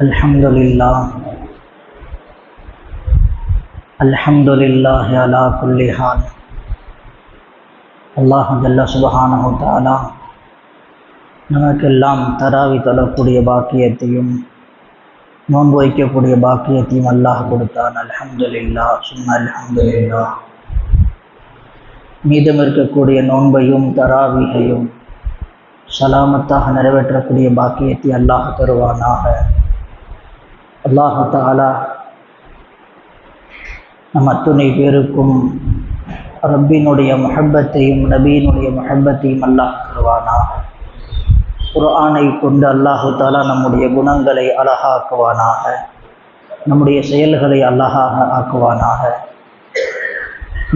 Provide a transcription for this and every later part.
الحمد لله الحمد لله على كل حال அல்லாஹ் ஜல்ல சுபஹானஹு தஆலா நமக்கெல்லாம் தராவி தொழக்கூடிய பாக்கியத்தையும் நோன்பு வைக்கக்கூடிய பாக்கியத்தையும் அல்லாஹ் கொடுத்தான் அல்ஹம்துலில்லா சும்மா அல்ஹம்துலில்லா மீதம் இருக்கக்கூடிய நோன்பையும் தராவிகையும் சலாமத்தாக நிறைவேற்றக்கூடிய பாக்கியத்தை அல்லாஹ் தருவானாக அல்லாஹு தாலா நம் அத்துணை பேருக்கும் ரப்பினுடைய மஹப்பத்தையும் நபீனுடைய மஹப்பத்தையும் அல்லாஹ் தருவானா. குரானை கொண்டு அல்லாஹு தாலா நம்முடைய குணங்களை அழகாக்குவானாக. நம்முடைய செயல்களை அழகாக ஆக்குவானாக.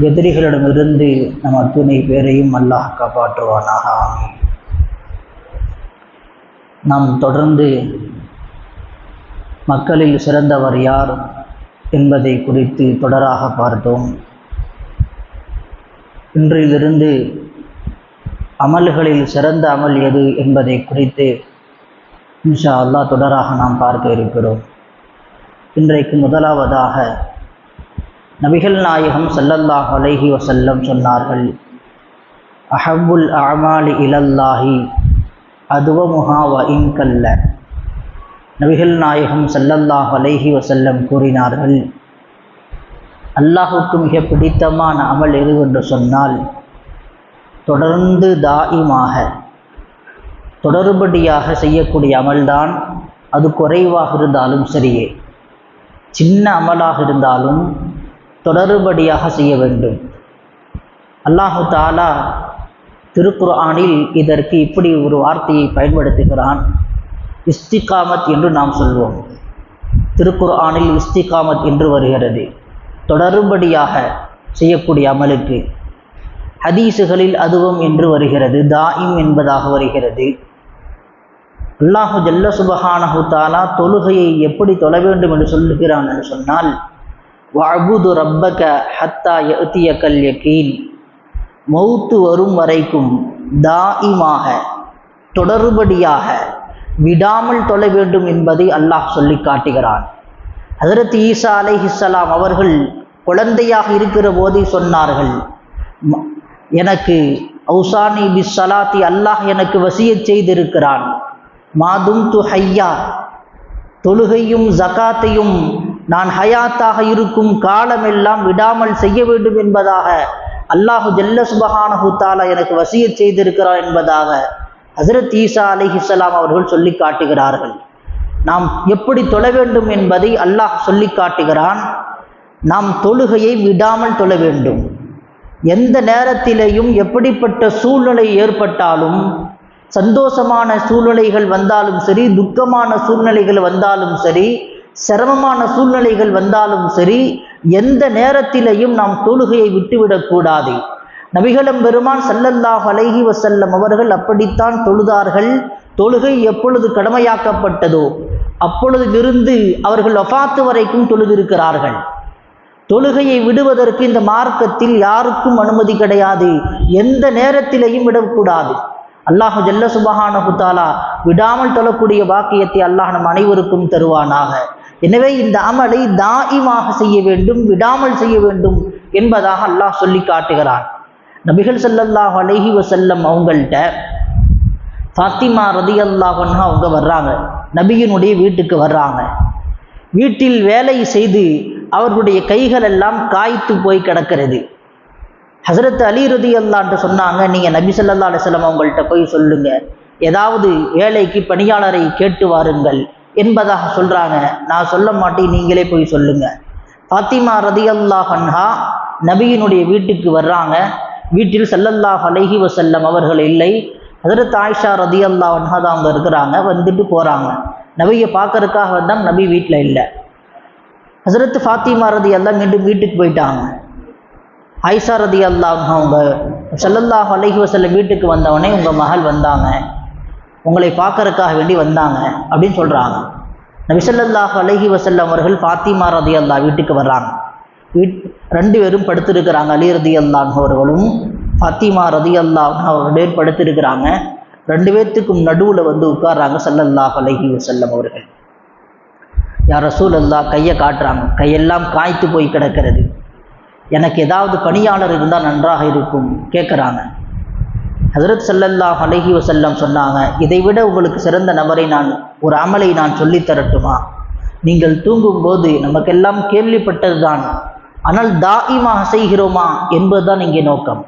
எதிரிகளிடமிருந்து நம் அத்துணை பேரையும் அல்லாஹ் காப்பாற்றுவானாக. நாம் தொடர்ந்து மக்களில் சிறந்தவர் யார் என்பதை குறித்து தொடராக பார்த்தோம். இன்றிலிருந்து அமல்களில் சிறந்த அமல் எது என்பதை குறித்து இன்ஷா அல்லாஹ் தொடராக நாம் பார்க்க இருக்கிறோம். இன்றைக்கு முதலாவதாக நபிகள் நாயகம் சல்லல்லாஹ் அலைஹி வசல்லம் சொன்னார்கள் அஹபுல் அமாலி இலல்லாஹி அதுவமுஹா வ இன்கல்ல. நபிகள் நாயகம் சல்லல்லாஹ் அலைஹி வசல்லம் கூறினார்கள் அல்லாஹுக்கு மிக பிடித்தமான அமல் எதுவென்று சொன்னால் தொடர்ந்து தாயிமாக தொடர்படியாக செய்யக்கூடிய அமல்தான் அது குறைவாக இருந்தாலும் சரியே சின்ன அமலாக இருந்தாலும் தொடர்படியாக செய்ய வேண்டும். அல்லாஹு தாலா திருக்குர்ஆனில் இதற்கு இப்படி ஒரு வார்த்தையை பயன்படுத்துகிறான். இஸ்திகாமத் என்று நாம் சொல்வோம். திருக்குர்ஆனில் இஸ்திகாமத் என்று வருகிறது. தொடர்படியாக செய்யக்கூடிய அமலுக்கு ஹதீஸுகளில் அதுவும் என்று வருகிறது. தாயிம் என்பதாக வருகிறது. அல்லாஹு ஜல்ல சுபஹானஹு தாலா தொழுகையை எப்படி தொழ வேண்டும் என்று சொல்லுகிறான் என்று சொன்னால் வஅபுது ரப்பக ஹத்தா எத்திய கல் யக்கீன் மௌத்து வரும் வரைக்கும் தாயிமாக தொடர்படியாக விடாமல் தொழ வேண்டும் என்பதை அல்லாஹ் சொல்லி காட்டுகிறான். ஹசரத் ஈசா அலைஹிஸ்ஸலாம் அவர்கள் குழந்தையாக இருக்கிற போதே சொன்னார்கள் எனக்கு ஔசானி பி சலாத்தி அல்லாஹ் எனக்கு வசிய செய்திருக்கிறான். மாதும் து ஹையா தொழுகையும் ஜகாத்தையும் நான் ஹயாத்தாக இருக்கும் காலமெல்லாம் விடாமல் செய்ய வேண்டும் என்பதாக அல்லாஹு ஜல்ல சுபஹானஹு தாலா எனக்கு வசிய செய்திருக்கிறான் என்பதாக ஹசரத் ஈசா அலிஹிஸ்லாம் அவர்கள் சொல்லி காட்டுகிறார்கள். நாம் எப்படி தொழ வேண்டும் என்பதை அல்லாஹ் சொல்லி காட்டுகிறான். நாம் தொழுகையை விடாமல் தொழ வேண்டும். எந்த நேரத்திலேயும் எப்படிப்பட்ட சூழ்நிலை ஏற்பட்டாலும் சந்தோஷமான சூழ்நிலைகள் வந்தாலும் சரி துக்கமான சூழ்நிலைகள் வந்தாலும் சரி சிரமமான சூழ்நிலைகள் வந்தாலும் சரி எந்த நேரத்திலையும் நாம் தொழுகையை விட்டுவிடக்கூடாது நபிகளம் பெருமான் சல்லல்லாஹ் அலைஹி வசல்லம் அவர்கள் அப்படித்தான் தொழுதார்கள். தொழுகை எப்பொழுது கடமையாக்கப்பட்டதோ அப்பொழுதிலிருந்து அவர்கள் ஒஃபாத்து வரைக்கும் தொழுதிருக்கிறார்கள். தொழுகையை விடுவதற்கு இந்த மார்க்கத்தில் யாருக்கும் அனுமதி கிடையாது. எந்த நேரத்திலையும் விடக்கூடாது. அல்லாஹு ஜல்ல சுபஹான குத்தாலா விடாமல் தொழக்கூடிய வாக்கியத்தை அல்லாஹ் நம் அனைவருக்கும் தருவானாக. எனவே இந்த அமலை தாயிமாக செய்ய வேண்டும் விடாமல் செய்ய வேண்டும் என்பதாக அல்லாஹ் சொல்லி காட்டுகிறான். நபிகள் சல்லல்லாஹ் அலஹி வசல்லம் அவங்கள்ட்ட ஃபாத்திமா ரதி அல்லாஹன்னா அவங்க வர்றாங்க. நபியினுடைய வீட்டுக்கு வர்றாங்க. வீட்டில் வேலை செய்து அவர்களுடைய கைகள் எல்லாம் காய்த்து போய் கிடக்கிறது. ஹசரத் அலி ரதி அல்லான்ட்டு சொன்னாங்க நீங்கள் நபி சொல்லல்லா அலிஸ்லாம் அவங்கள்ட்ட போய் சொல்லுங்க. ஏதாவது வேலைக்கு பணியாளரை கேட்டு வாருங்கள் என்பதாக சொல்கிறாங்க நான் சொல்ல மாட்டேன் நீங்களே போய் சொல்லுங்க. ஃபாத்திமா ரதி அல்லாஹன்ஹா நபியினுடைய வீட்டுக்கு வர்றாங்க. வீட்டில் சல்லல்லாஹ் அலஹி வசல்லம் அவர்கள் இல்லை. ஹசரத் ஆயிஷா ரதி அல்லா தான் அவங்க இருக்கிறாங்க வந்துட்டு போகிறாங்க நபியை பார்க்கறதுக்காக வந்தால் நபி வீட்டில் இல்லை. ஹசரத் ஃபாத்திமா ரதி எல்லாம் மீண்டும் வீட்டுக்கு போயிட்டாங்க. ஆயிஷா ரதி அல்லாஹ் அவங்க சல்லல்லாஹ் அலஹி வசல்லம் வீட்டுக்கு வந்தவொடனே உங்கள் மகள் வந்தாங்க. உங்களை பார்க்கறதுக்காக வேண்டி வந்தாங்க அப்படின்னு சொல்கிறாங்க நபிசல்லாஹ் அலஹி வசல்லம் அவர்கள் ஃபாத்திமா ரதி அல்லா வீட்டுக்கு வர்றாங்க. ரெண்டு பேரும் படுத்திருக்கிறாங்க. அலி ரதி அல்லான் அவர்களும் ஃபத்திமா ரதி அல்லா அவர்களே படுத்திருக்கிறாங்க. ரெண்டு பேர்த்துக்கும் நடுவில் வந்து உட்கார்றாங்க சல்லல்லாஹ் அலஹி வசல்லம் அவர்கள். யார் ரசூல் அல்லா கையை காட்டுறாங்க. கையெல்லாம் காய்த்து போய் கிடக்கிறது. எனக்கு ஏதாவது பணியாளர் இருந்தால் நன்றாக இருக்கும் கேட்குறாங்க ஹசரத் சல்லல்லாஹ் அலஹி வசல்லம் சொன்னாங்க இதை விட உங்களுக்கு சிறந்த நபரை நான் ஒரு அமலை நான் சொல்லித் தரட்டுமா? நீங்கள் தூங்கும்போது நமக்கெல்லாம் கேள்விப்பட்டதுதான். ஆனால் தாயிமாக செய்கிறோமா என்பதுதான் இங்கே நோக்கம்.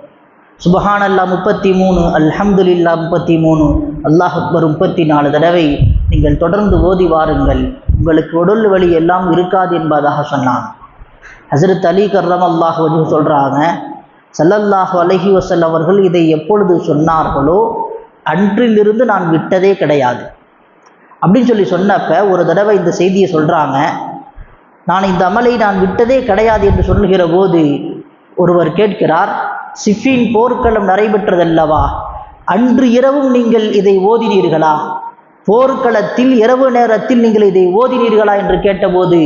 சுபஹான் அல்லா முப்பத்தி மூணு அல்ஹம்துலில்லா முப்பத்தி மூணு அல்லாஹ் அக்பர் முப்பத்தி நாலு தடவை நீங்கள் தொடர்ந்து ஓதி வாருங்கள். உங்களுக்கு உடல் வலி எல்லாம் இருக்காது என்பதாக சொன்னான். ஹசரத் அலி கர்ரம் அல்லாஹ் வந்து சொல்கிறாங்க சல்லல்லாஹு அலஹி வசல் அவர்கள் இதை எப்பொழுது சொன்னார்களோ அன்றிலிருந்து நான் விட்டதே கிடையாது. அப்படின்னு சொல்லி சொன்னப்ப ஒரு தடவை இந்த செய்தியை சொல்கிறாங்க நான் இந்த அமலை நான் விட்டதே கிடையாது என்று சொல்லுகிற போது ஒருவர் கேட்கிறார் சிஃபின் போர்க்களம் நடைபெற்றதல்லவா? அன்று இரவும் நீங்கள் இதை ஓதினீர்களா? போர்க்களத்தில் இரவு நேரத்தில் நீங்கள் இதை ஓதினீர்களா? என்று கேட்டபோது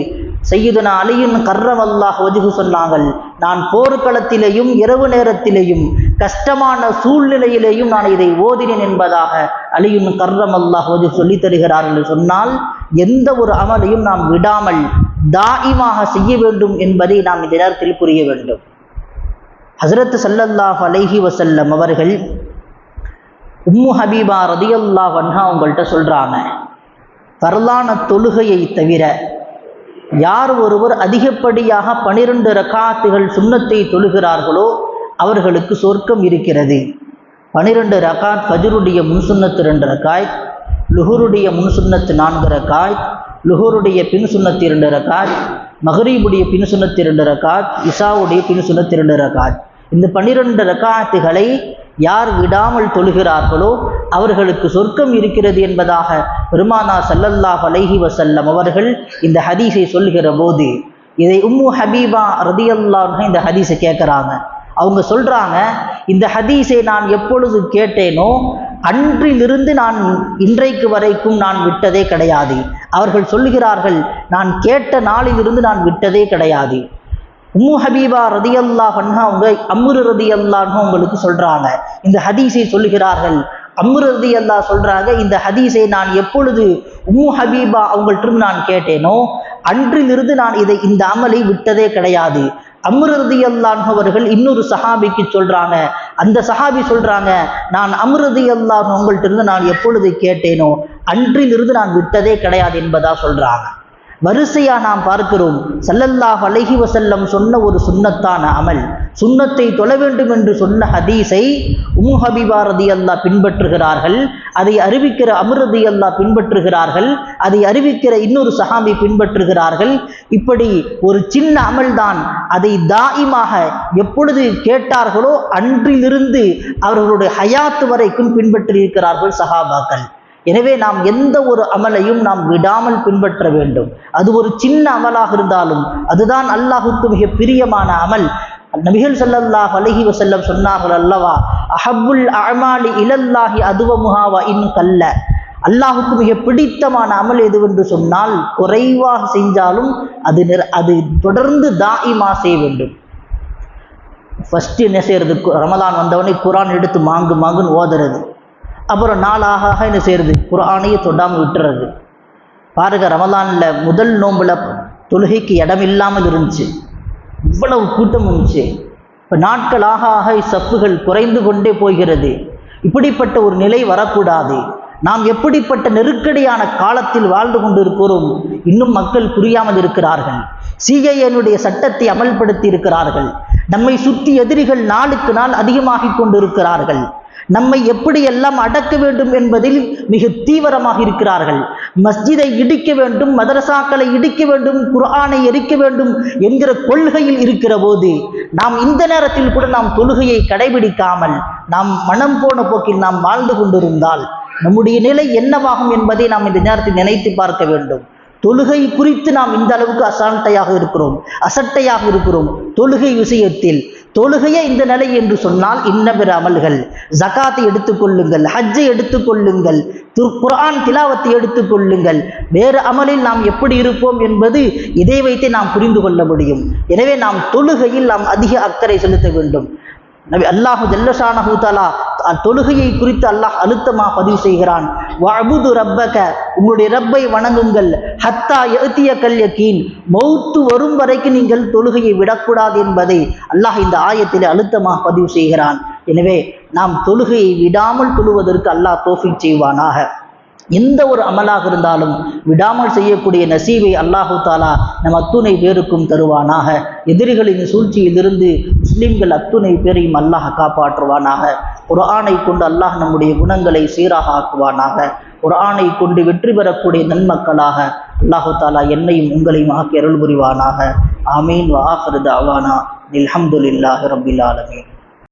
செய்யுதுனா அலியின் கர்ரம் ஒதுகு சொன்னாங்கள் நான் போர்க்களத்திலேயும் இரவு நேரத்திலேயும் கஷ்டமான சூழ்நிலையிலேயும் நான் இதை ஓதினேன் என்பதாக அலியின் கர்ரம் ஒதுகு சொல்லித் தருகிறார் என்று சொன்னால் எந்த ஒரு அமலையும் நாம் விடாமல் தாயிமாக செய்ய வேண்டும் என்பதை நாம் இந்த நேரத்தில் புரிய வேண்டும். ஹசரத் சல்லல்லாஹ் அலைஹி வசல்லம் அவர்கள் உம்மு ஹபீபா ரதியல்லாஹ் வன்ஹா உங்கள்கிட்ட சொல்கிறாங்க பரலான தொழுகையை தவிர யார் ஒருவர் அதிகப்படியாக பனிரெண்டு ரகாத்துகள் சுண்ணத்தை தொழுகிறார்களோ அவர்களுக்கு சொர்க்கம் இருக்கிறது. பனிரெண்டு ரகாத் ஃபஜருடைய முன்சுன்னத்து ரெண்டு ரகாய் லுஹுருடைய முன்சுன்னத்து நான்கு ரக்காத் லுஹுருடைய பின் சுண்ணத்து இரண்டு ரக்காத் மஹரீபுடைய பின் சுண்ணத்து இரண்டு ரக்காத் இசாவுடைய பின் சுண்ணத்து இரண்டு ரக்காத். இந்த பன்னிரண்டு ரக்காத்துகளை யார் விடாமல் தொழுகிறார்களோ அவர்களுக்கு சொர்க்கம் இருக்கிறது என்பதாக பெருமானா சல்லல்லாஹ் அலைஹி வசல்லம் அவர்கள் இந்த ஹதீஸை சொல்கிற போது இதை உம்மு ஹபீபா ரதியல்லான்னு இந்த ஹதீஸை கேட்குறாங்க. அவங்க சொல்கிறாங்க இந்த ஹதீஸை நான் எப்பொழுது கேட்டேனோ அன்றிலிருந்து நான் இன்றைக்கு வரைக்கும் நான் விட்டதே கிடையாது. அவர்கள் சொல்லுகிறார்கள் நான் கேட்ட நாளிலிருந்து நான் விட்டதே கிடையாது. உம்மு ஹபீபா ரதி அல்லா பண்ணா அவங்க அம்ரு ரதி அல்லான்னு உங்களுக்கு சொல்றாங்க. இந்த ஹதீஸை சொல்லுகிறார்கள். அம்ரு ரதி அல்லா சொல்றாங்க இந்த ஹதீஸை நான் எப்பொழுது உம்மு ஹபீபா அவங்கள்ட்ட நான் கேட்டேனோ அன்றிலிருந்து நான் இதை இந்த அமலை விட்டதே கிடையாது. அம்ருதி அல்லான் அவர்கள் இன்னொரு சஹாபிக்கு சொல்றாங்க. அந்த சஹாபி சொல்றாங்க நான் அம்ருதி அல்லான் உங்கள்கிட்ட இருந்து நான் எப்பொழுது கேட்டேனோ அன்றிலிருந்து நான் விட்டதே கிடையாது என்பதா சொல்றாங்க. வரிசையா நாம் பார்க்கிறோம் சல்லல்லாஹ் அலஹி வசல்லம் சொன்ன ஒரு சுண்ணத்தான அமல் சுண்ணத்தை தொழ வேண்டும் என்று சொன்ன ஹதீஸை உமுஹபிபாரதி ரதி அல்லா பின்பற்றுகிறார்கள். அதை அறிவிக்கிற அமிர்தி அல்லா பின்பற்றுகிறார்கள். அதை அறிவிக்கிற இன்னொரு சஹாபி பின்பற்றுகிறார்கள். இப்படி ஒரு சின்ன அமல்தான் அதை தாயிமாக எப்பொழுது கேட்டார்களோ அன்றிலிருந்து அவர்களுடைய ஹயாத்து வரைக்கும் பின்பற்றியிருக்கிறார்கள் சஹாபாக்கள். எனவே நாம் எந்த ஒரு அமலையும் நாம் விடாமல் பின்பற்ற வேண்டும். அது ஒரு சின்ன அமலாக இருந்தாலும் அதுதான் அல்லாஹுக்கு மிக பிரியமான அமல். நபிகள் சல்லல்லாஹ் அலஹி வசல்லம் சொன்னார்கள் அல்லவா அஹபுல் அமாலி இலல்லாஹி அதுவ முஹாவா இன் கல்ல. அல்லாஹுக்கு மிக பிடித்தமான அமல் எதுவென்று சொன்னால் குறைவாக செஞ்சாலும் அது நிற அது தொடர்ந்து தாயிமா செய்ய வேண்டும். ஃபஸ்ட்டு என்ன செய்யறது? கு- ரமலான் வந்தவொடனே குரான் எடுத்து மாங்கு மாங்குன்னு ஓதுறது. அப்புறம் நாளாக ஆக என்ன செய்யறது? குரானையே தொடாமல் விட்டுறது. பாருங்க ரமலானில் முதல் நோம்பில் தொழுகைக்கு இடம் இல்லாமல் இருந்துச்சு. இவ்வளவு கூட்டம் வந்துச்சு. இப்போ நாட்களாக ஆக சப்புகள் குறைந்து கொண்டே போகிறது. இப்படிப்பட்ட ஒரு நிலை வரக்கூடாது. நாம் எப்படிப்பட்ட நெருக்கடியான காலத்தில் வாழ்ந்து கொண்டிருக்கிறோம் இன்னும் மக்கள் புரியாமல் இருக்கிறார்கள். சிஐஎனுடைய சட்டத்தை அமல்படுத்தி இருக்கிறார்கள். நம்மை சுற்றி எதிரிகள் நாளுக்கு நாள் அதிகமாகிக் கொண்டிருக்கிறார்கள். நம்மை எப்படியெல்லாம் அடக்க வேண்டும் என்பதில் மிக தீவிரமாக இருக்கிறார்கள். மஸ்ஜிதை இடிக்க வேண்டும் மதரசாக்களை இடிக்க வேண்டும் குர்ஆனை எரிக்க வேண்டும் என்கிற கொள்கையில் இருக்கிற போது நாம் இந்த நேரத்தில் கூட நாம் தொழுகையை கடைபிடிக்காமல் நாம் மனம் போன போக்கில் நாம் வாழ்ந்து கொண்டிருந்தால் நம்முடைய நிலை என்னவாகும் என்பதை நாம் இந்த நேரத்தில் நினைத்து பார்க்க வேண்டும். தொழுகை குறித்து நாம் இந்த அளவுக்கு அசால்ட்டையாக இருக்கிறோம் அசட்டையாக இருக்கிறோம். தொழுகை விஷயத்தில் தொழுகையே இந்த நிலை என்று சொன்னால் இன்ன பிற அமல்கள் ஜகாத்தை எடுத்துக்கொள்ளுங்கள் ஹஜ்ஜை எடுத்துக்கொள்ளுங்கள் துர் குர்ஆன் திலாவத்தை எடுத்துக்கொள்ளுங்கள் வேறு அமலில் நாம் எப்படி இருப்போம் என்பது இதை வைத்தே நாம் புரிந்து கொள்ள முடியும். எனவே நாம் தொழுகையில் நாம் அதிக அக்கறை செலுத்த வேண்டும். நபி அல்லாஹு ஜல்லஷான தஆலா தொழுகையை குறித்து அல்லாஹ் அழுத்தமாக பதிவு செய்கிறான். வபுது ரப்பக உங்களுடைய ரப்பை வணங்குங்கள். ஹத்தா எழுத்திய கல்யக்கீன் மௌத்து வரும் வரைக்கும் நீங்கள் தொழுகையை விடக்கூடாது என்பதை அல்லாஹ் இந்த ஆயத்தில் அழுத்தமாக பதிவு செய்கிறான். எனவே நாம் தொழுகையை விடாமல் தொழுவதற்கு அல்லாஹ் தோஃபிக் செய்வானாக. எந்த ஒரு அமலாக இருந்தாலும் விடாமல் செய்யக்கூடிய நசீவை அல்லாஹு தாலா நம் அத்துணை பேருக்கும் தருவானாக. எதிரிகளின் சூழ்ச்சியிலிருந்து முஸ்லிம்கள் அத்துணை பேரையும் அல்லாஹ் காப்பாற்றுவானாக. ஒரு ஆணை கொண்டு அல்லாஹ் நம்முடைய குணங்களை சீராக ஆக்குவானாக. ஒரு ஆணை கொண்டு வெற்றி பெறக்கூடிய நன்மக்களாக அல்லாஹு தாலா என்னையும் உங்களையும் ஆக்கி அருள் புரிவானாக. ஆமீன். வாஹர் அவானா அல்ஹம்துலில்லாஹி ரப்பில் ஆலமீன்.